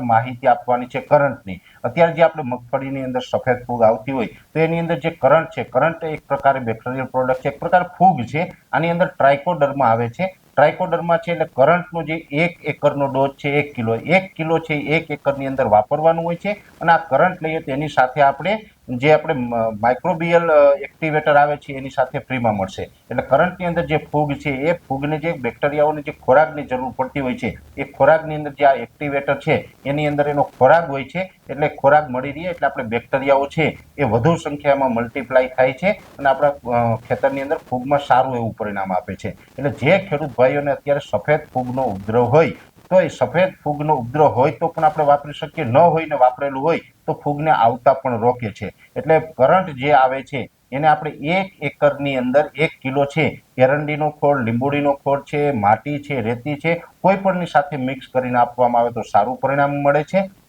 માહિતી આપવાની છે કરંટની. અત્યારે જે આપણે મગફળીની અંદર સફેદ ફૂગ આવતી હોય, તો એની અંદર જે કરંટ છે, કરંટ એક પ્રકારે બેક્ટેરિયલ પ્રોડક્ટ છે, એક પ્રકાર ફૂગ છે, આની અંદર ટ્રાયકોડરમાં આવે છે. ટ્રાયકોડરમાં છે એટલે કરંટનો જે એક એકરનો ડોઝ છે, એક કિલો એક કિલો છે એક એકરની અંદર વાપરવાનું હોય છે અને આ કરંટ લઈએ તો એની સાથે આપણે જે આપણે માઇક્રોબિયલ એક્ટિવેટર આવે છે, એની સાથે ફ્રીમાં મળશે. એટલે કરંટની અંદર જે ફૂગ છે, એ ફૂગને જે બેક્ટેરિયાઓને જે ખોરાકની જરૂર પડતી હોય છે, એ ખોરાકની અંદર જે આ એક્ટિવેટર છે, એની અંદર એનો ખોરાક હોય છે, એટલે ખોરાક મળી રહે, એટલે આપણે બેક્ટેરિયાઓ છે, એ વધુ સંખ્યામાં મલ્ટીપ્લાય થાય છે, અને આપણા ખેતરની અંદર ફૂગમાં સારું એવું પરિણામ આપે છે. એટલે જે ખેડૂત ભાઈઓને અત્યારે સફેદ ફૂગનો ઉપદ્રવ હોય તો એ સફેદ ફૂગનો ઉપદ્રવ હોય તો પણ આપણે વાપરી શકીએ. ન હોય ને વાપરેલું હોય તો ફૂગને આવતા પણ રોકે છે. એટલે કરંટ જે આવે છે, એને આપણે એક એકરની અંદર એક કિલો છે. એરંડીનો ખોળ, લીંબુડીનો ખોળ છે, માટી છે, રેતી છે, કોઈ પણની સાથે મિક્સ કરીને આપવામાં આવે તો સારું પરિણામ મળે છે.